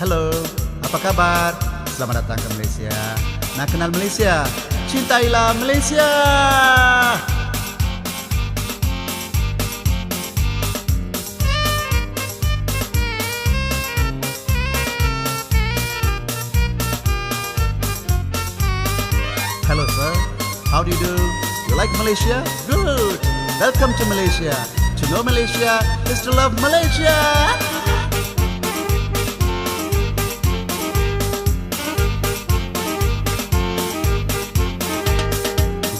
Halo, apa kabar? Selamat datang ke Malaysia. Nak kenal Malaysia? Cintailah Malaysia! Hello, sir. How do you do? You like Malaysia? Good. Welcome to Malaysia. To know Malaysia is to love Malaysia.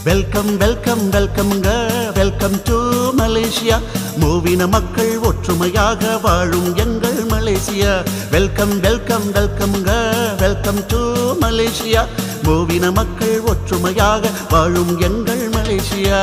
Welcome welcome வெல்கம்ங்க welcome to Malaysia மூவின மக்கள் ஒற்றுமையாக வாழும் எங்கள் Malaysia. Welcome welcome வெல்கம்ங்க welcome to Malaysia மூவின மக்கள் ஒற்றுமையாக வாழும் எங்கள் மலேசியா.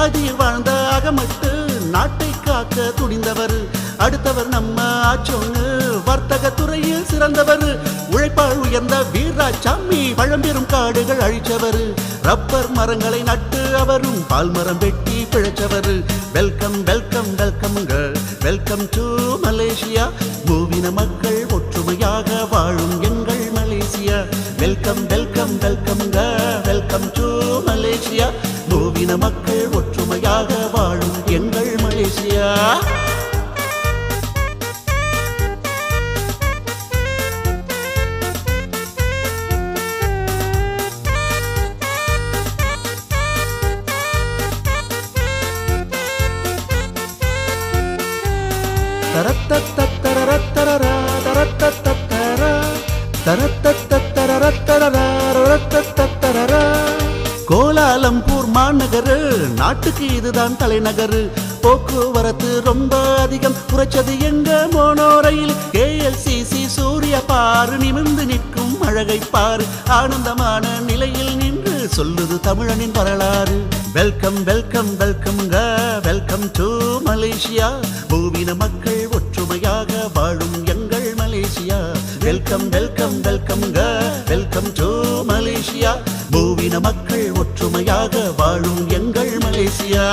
ஆதியில் வாழ்ந்த அகமட்டு நாட்டை காக்க துணிந்தவர். அடுத்தவர் நம்ம ஆச்சோன்னு வர்த்தக துறையில் சிறந்தவர். உழைப்பால் உயர்ந்த வீராசாமி பழம்பெரும் காடுகள் அழிச்சவர். ரப்பர் மரங்களை நட்டு அவரும் பால் மரம் வெட்டி பிழைச்சவர். Welcome welcome வெல்கம்ங்க. Welcome to Malaysia. மூவின மக்கள் ஒற்றுமையாக வாழும் எங்கள் Malaysia. Welcome welcome வெல்கம்ங்க. Welcome to Malaysia. மூவின மக்கள் கோலாலம்பூர் மாநகரு நாட்டுக்கு இதுதான் தலைநகரு போக்குவரத்து ரொம்ப அதிகம் குறைச்சது எங்க மோனோ ரயில் கேஎல்சிசி சூரிய பாரு நிமிர்ந்து நிற்கும் அழகை பாரு ஆனந்தமான நிலையில் நின்று சொல்லுது தமிழனின் வரலாறு வெல்கம் வெல்கம் வெல்கம்ங்க வெல்கம் டு மலேசியா பூவின மக்கள் ஒற்றுமையாக வாழும் எங்கள் மலேசியா. வெல்கம் வெல்கம் வெல்கம்ங்க வெல்கம் டு மலேசியா பூவின மக்கள் ஒற்றுமையாக வாழும் எங்கள் மலேசியா.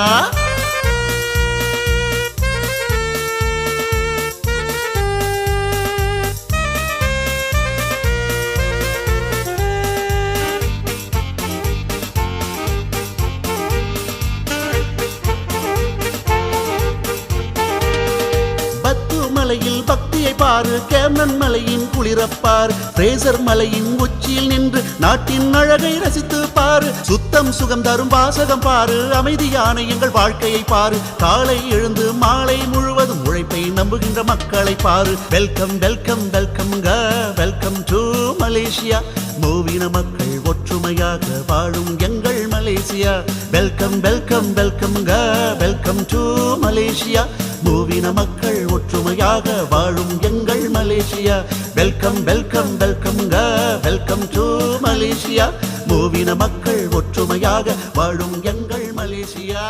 மலையில் பக்தியை பாரு. கேமன் மலையின் குளிரப்பார். பிரேசர் மலையின் உச்சியில் நின்று நாட்டின் அழகை ரசித்து பாரு. சுத்தம் சுகம் தரும் வாசகம் பாரு. அமைதியான எங்கள் வாழ்க்கையை பாரு. காலை எழுந்து மாலை முழுவதும் உழைப்பை நம்புகின்ற மக்களை பாரு. Welcome welcome வெல்கம்ங்க. Welcome to Malaysia. மூவின மக்கள் ஒற்றுமையாக வாழும் எங்கள் Malaysia. Welcome welcome வெல்கம்ங்க. Welcome to Malaysia. மூவின மக்கள் ஒற்றுமையாக வாழும் எங்கள் மலேசியா. வெல்கம் வெல்கம் வெல்கம்ங்க வெல்கம் டு மலேசியா. மூவின மக்கள் ஒற்றுமையாக வாழும் எங்கள் மலேசியா.